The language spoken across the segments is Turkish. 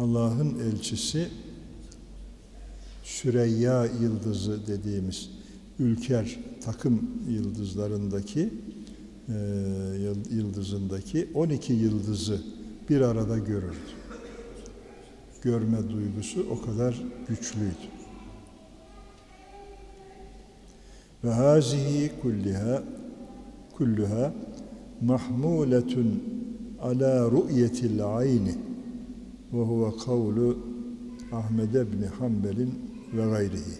Allah'ın elçisi Süreyya yıldızı dediğimiz ülker takım yıldızlarındaki e, yıl- yıldızındaki 12 yıldızı bir arada görürdü. Görme duygusu o kadar güçlüydü. Ve hazihi kulliha kulluha mahmuletun ala ru'yetil ayni ve huve kavlu Ahmed ibn Hanbel'in ve gayrihi.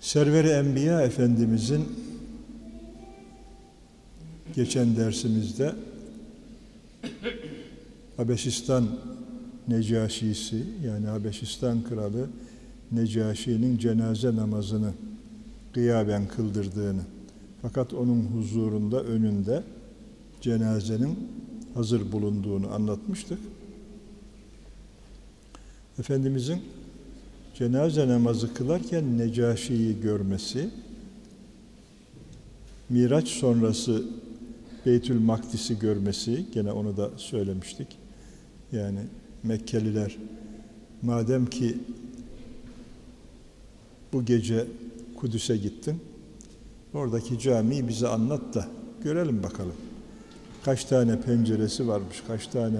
Server-i Enbiya Efendimizin geçen dersimizde Habeşistan Necaşisi yani Habeşistan kralı Necaşi'nin cenaze namazını gıyaben kıldırdığını fakat onun huzurunda önünde cenazenin hazır bulunduğunu anlatmıştık. Efendimizin cenaze namazı kılarken Necaşi'yi görmesi, Miraç sonrası Beytül Makdis'i görmesi, gene onu da söylemiştik. Yani Mekkeliler madem ki bu gece Kudüs'e gittin, oradaki camiyi bize anlat da görelim bakalım. Kaç tane penceresi varmış, kaç tane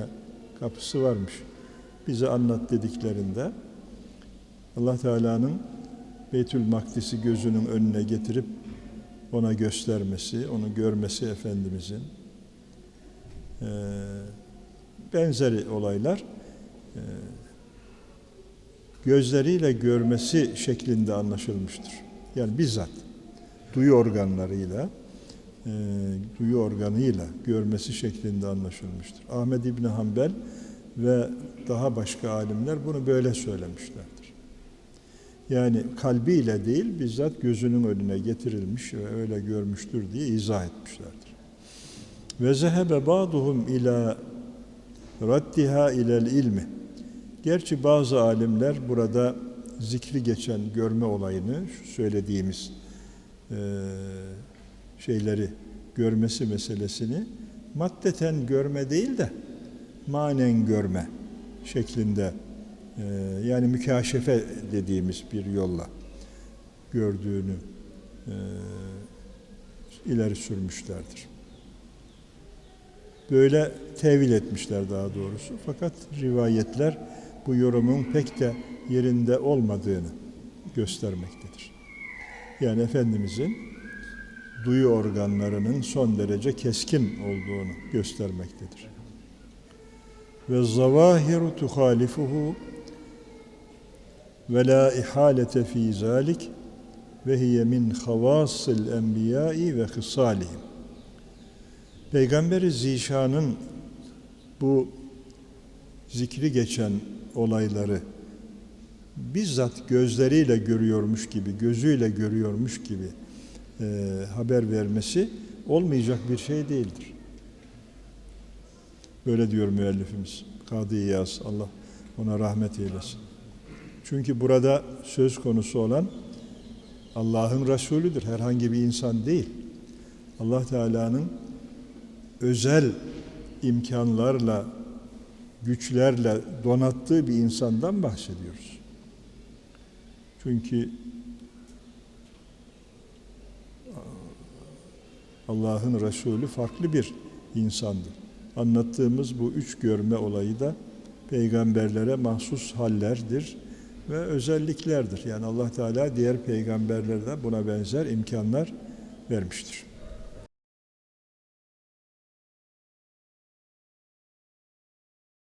kapısı varmış bize anlat dediklerinde Allah Teala'nın Beytül Makdis'i gözünün önüne getirip ona göstermesi, onu görmesi Efendimizin eee, benzeri olaylar eee, gözleriyle görmesi şeklinde anlaşılmıştır. Yani bizzat duyu organlarıyla eee, duyu organıyla görmesi şeklinde anlaşılmıştır. Ahmed İbni Hanbel ve daha başka alimler bunu böyle söylemişlerdir. Yani kalbiyle değil bizzat gözünün önüne getirilmiş ve öyle görmüştür diye izah etmişlerdir. Ve zehebe ba'duhum ila raddiha ilel ilmi. Gerçi bazı alimler burada zikri geçen görme olayını, şu söylediğimiz eee, şeyleri görmesi meselesini maddeten görme değil de manen görme şeklinde e, yani mükaşefe dediğimiz bir yolla gördüğünü e, ileri sürmüşlerdir. Böyle tevil etmişler daha doğrusu. Fakat rivayetler bu yorumun pek de yerinde olmadığını göstermektedir. Yani Efendimizin duyu organlarının son derece keskin olduğunu göstermektedir ve zavahiru tuhalifuhu ve la ihalete fi zalik ve hiye min havasıl enbiyai ve hısalihim. Peygamberi Zişan'ın bu zikri geçen olayları bizzat gözleriyle görüyormuş gibi, gözüyle görüyormuş gibi e, haber vermesi olmayacak bir şey değildir. Böyle diyor müellifimiz. Kadı İyaz. Allah ona rahmet eylesin. Çünkü burada söz konusu olan Allah'ın Resulüdür. Herhangi bir insan değil. Allah Teala'nın özel imkanlarla, güçlerle donattığı bir insandan bahsediyoruz. Çünkü Allah'ın Resulü farklı bir insandı anlattığımız bu üç görme olayı da peygamberlere mahsus hallerdir ve özelliklerdir. Yani Allah Teala diğer peygamberlere buna benzer imkanlar vermiştir.